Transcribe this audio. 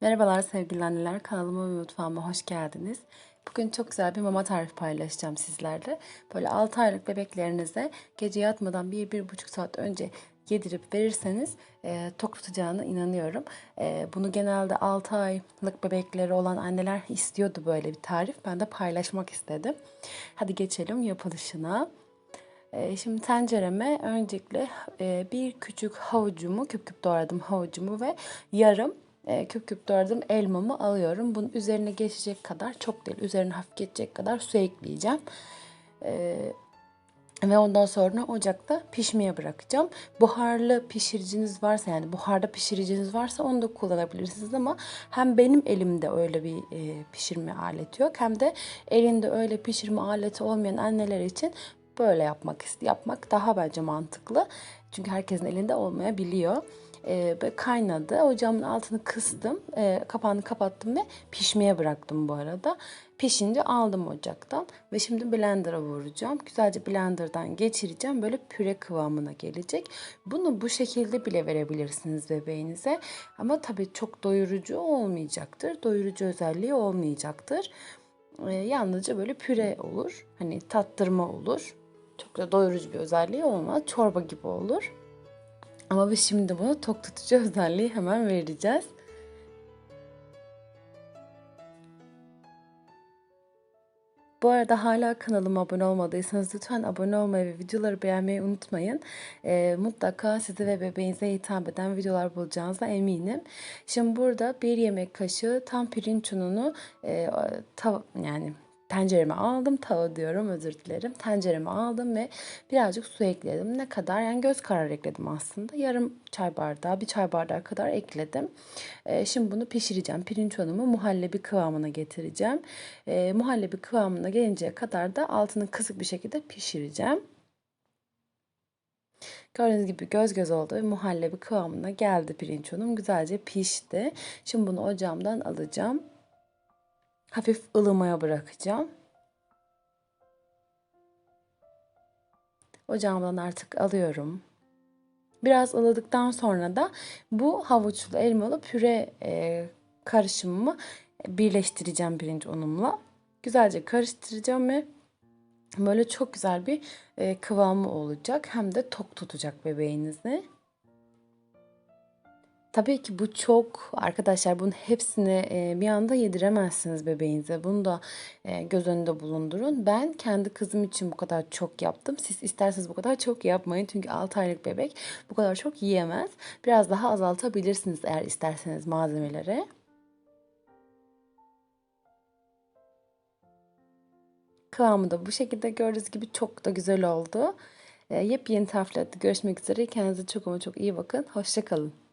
Merhabalar sevgili anneler, kanalıma ve mutfağıma hoş geldiniz. Bugün çok güzel bir mama tarifi paylaşacağım sizlerle. Böyle 6 aylık bebeklerinize gece yatmadan 1-1,5 saat önce yedirip verirseniz e, tok tutacağına inanıyorum. E, bunu genelde 6 aylık bebekleri olan anneler istiyordu böyle bir tarif. Ben de paylaşmak istedim. Hadi geçelim yapılışına. E, şimdi tencereme öncelikle e, bir küçük havucumu, küp küp doğradım havucumu ve yarım e, küp küp doğradığım elmamı alıyorum. Bunun üzerine geçecek kadar çok değil, üzerine hafif geçecek kadar su ekleyeceğim. E, ve ondan sonra ocakta pişmeye bırakacağım. Buharlı pişiriciniz varsa yani buharda pişiriciniz varsa onu da kullanabilirsiniz ama hem benim elimde öyle bir e, pişirme aleti yok hem de elinde öyle pişirme aleti olmayan anneler için böyle yapmak yapmak daha bence mantıklı. Çünkü herkesin elinde olmayabiliyor e, kaynadı. Ocağımın altını kıstım. E, kapağını kapattım ve pişmeye bıraktım bu arada. Pişince aldım ocaktan ve şimdi blender'a vuracağım. Güzelce blender'dan geçireceğim. Böyle püre kıvamına gelecek. Bunu bu şekilde bile verebilirsiniz bebeğinize. Ama tabii çok doyurucu olmayacaktır. Doyurucu özelliği olmayacaktır. E, yalnızca böyle püre olur. Hani tattırma olur. Çok da doyurucu bir özelliği olmaz. Çorba gibi olur. Ama biz şimdi bunu tok tutucu özelliği hemen vereceğiz. Bu arada hala kanalıma abone olmadıysanız lütfen abone olmayı ve videoları beğenmeyi unutmayın. E, mutlaka size ve bebeğinize hitap eden videolar bulacağınıza eminim. Şimdi burada bir yemek kaşığı tam pirinç ununu e, tav yani tencereme aldım. Tava diyorum özür dilerim. Tencereme aldım ve birazcık su ekledim. Ne kadar? Yani göz kararı ekledim aslında. Yarım çay bardağı, bir çay bardağı kadar ekledim. Ee, şimdi bunu pişireceğim. Pirinç unumu muhallebi kıvamına getireceğim. Ee, muhallebi kıvamına gelinceye kadar da altını kısık bir şekilde pişireceğim. Gördüğünüz gibi göz göz oldu ve muhallebi kıvamına geldi pirinç unum. Güzelce pişti. Şimdi bunu ocağımdan alacağım hafif ılımaya bırakacağım. Ocağımdan artık alıyorum. Biraz ılıdıktan sonra da bu havuçlu elmalı püre e, karışımımı birleştireceğim birinci unumla. Güzelce karıştıracağım ve böyle çok güzel bir e, kıvamı olacak. Hem de tok tutacak bebeğinizi. Tabii ki bu çok arkadaşlar bunun hepsini e, bir anda yediremezsiniz bebeğinize. Bunu da e, göz önünde bulundurun. Ben kendi kızım için bu kadar çok yaptım. Siz isterseniz bu kadar çok yapmayın. Çünkü 6 aylık bebek bu kadar çok yiyemez. Biraz daha azaltabilirsiniz eğer isterseniz malzemelere. Kıvamı da bu şekilde gördüğünüz gibi çok da güzel oldu. E, yepyeni tariflerde görüşmek üzere. Kendinize çok ama çok iyi bakın. Hoşçakalın.